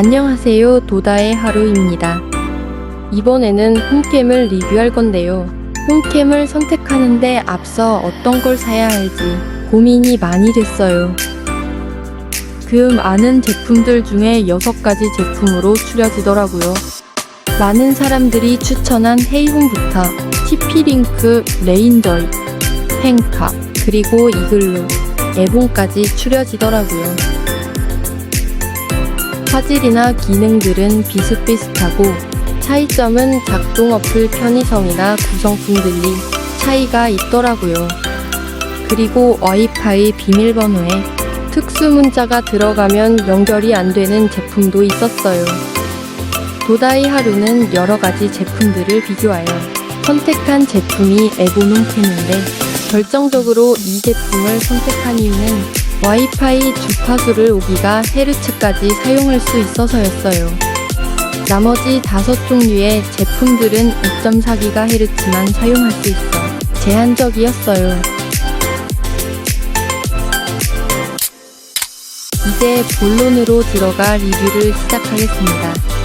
안녕하세요. 도다의 하루입니다. 이번에는 홈캠을 리뷰할 건데요. 홈캠을 선택하는데 앞서 어떤 걸 사야 할지 고민이 많이 됐어요. 그 많은 제품들 중에 6가지 제품으로 추려지더라고요. 많은 사람들이 추천한 헤이홈부터 TP링크, 레인저이, 펜카, 그리고 이글루, 에본까지 추려지더라고요. 화질이나 기능들은 비슷비슷하고 차이점은 작동 어플 편의성이나 구성품들이 차이가 있더라고요. 그리고 와이파이 비밀번호에 특수 문자가 들어가면 연결이 안 되는 제품도 있었어요. 도다이 하루는 여러 가지 제품들을 비교하여 선택한 제품이 에보놈캠인데 결정적으로 이 제품을 선택한 이유는 와이파이 주파수를 5기가 헤르츠까지 사용할 수 있어서였어요. 나머지 다섯 종류의 제품들은 2.4기가 헤르츠만 사용할 수 있어 제한적이었어요. 이제 본론으로 들어가 리뷰를 시작하겠습니다.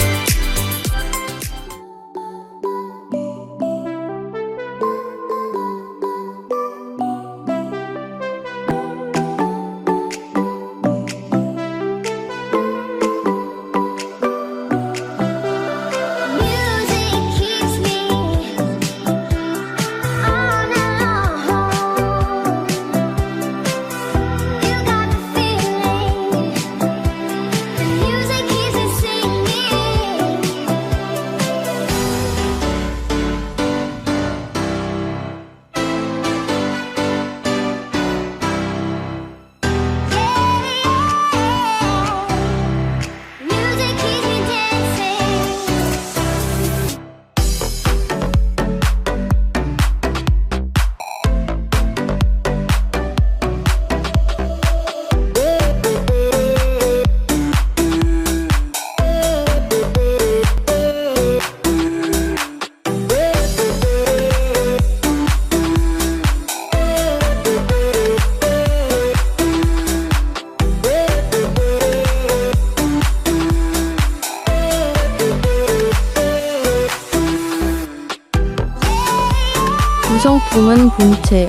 구성품은 본체,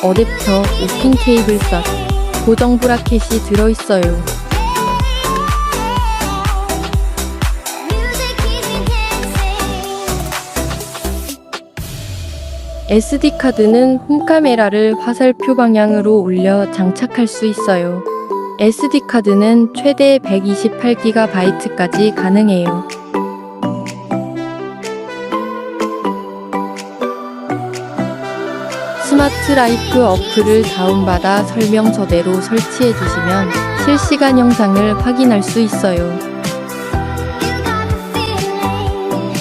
어댑터, 오픈 케이블 선, 고정 브라켓이 들어있어요. SD카드는 홈카메라를 화살표 방향으로 올려 장착할 수 있어요. SD카드는 최대 128GB까지 가능해요. 스마트 라이프 어플을 다운받아 설명서대로 설치해 주시면 실시간 영상을 확인할 수 있어요.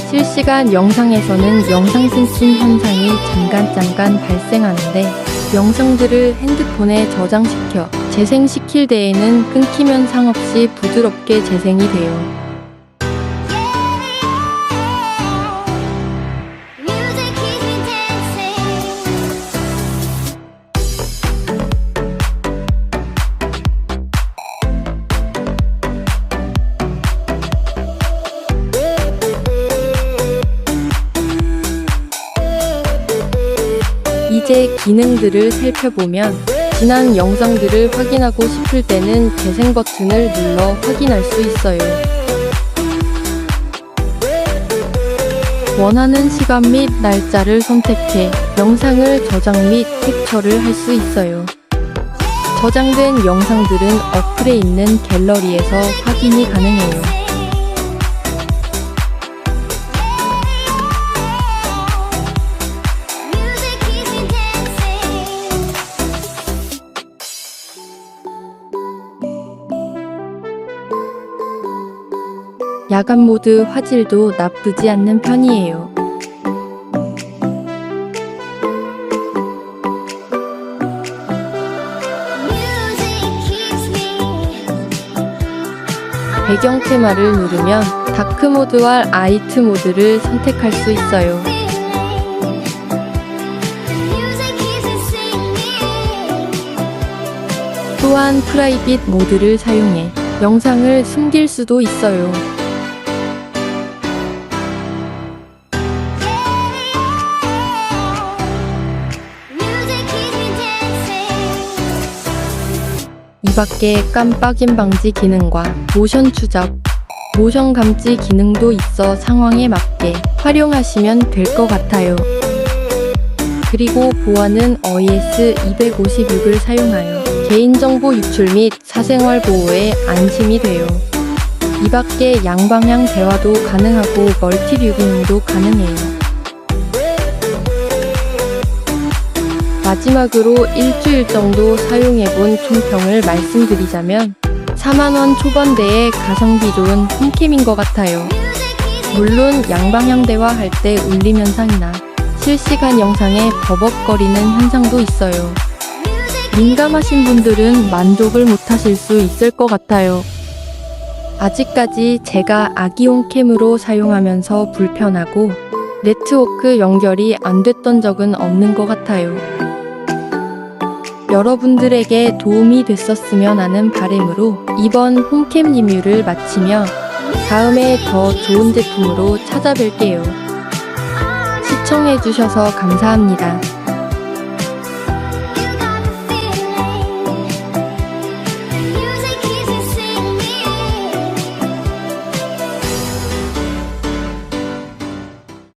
실시간 영상에서는 영상 sync 현상이 잠깐잠깐 발생하는데 영상들을 핸드폰에 저장시켜 재생시킬 때에는 끊기면 상없이 부드럽게 재생이 돼요. 이제 기능들을 살펴보면 지난 영상들을 확인하고 싶을 때는 재생 버튼을 눌러 확인할 수 있어요. 원하는 시간 및 날짜를 선택해 영상을 저장 및 캡처를 할 수 있어요. 저장된 영상들은 어플에 있는 갤러리에서 확인이 가능해요. 야간 모드 화질도 나쁘지 않는 편이에요. 배경 테마를 누르면 다크 모드와 라이트 모드를 선택할 수 있어요. 또한 프라이빗 모드를 사용해 영상을 숨길 수도 있어요. 이 밖에 깜빡임 방지 기능과 모션 추적, 모션 감지 기능도 있어 상황에 맞게 활용하시면 될 것 같아요. 그리고 보안은 OIS 256을 사용하여 개인정보 유출 및 사생활 보호에 안심이 돼요. 이 밖에 양방향 대화도 가능하고 멀티뷰 기능도 가능해요. 마지막으로 일주일 정도 사용해본 총평을 말씀드리자면 4만원 초반대의 가성비 좋은 홈캠인 것 같아요. 물론 양방향 대화할 때 울림 현상이나 실시간 영상에 버벅거리는 현상도 있어요. 민감하신 분들은 만족을 못하실 수 있을 것 같아요. 아직까지 제가 아기용 캠으로 사용하면서 불편하고 네트워크 연결이 안 됐던 적은 없는 것 같아요. 여러분들에게 도움이 됐었으면 하는 바램으로 이번 홈캠 리뷰를 마치며 다음에 더 좋은 제품으로 찾아뵐게요. 시청해주셔서 감사합니다.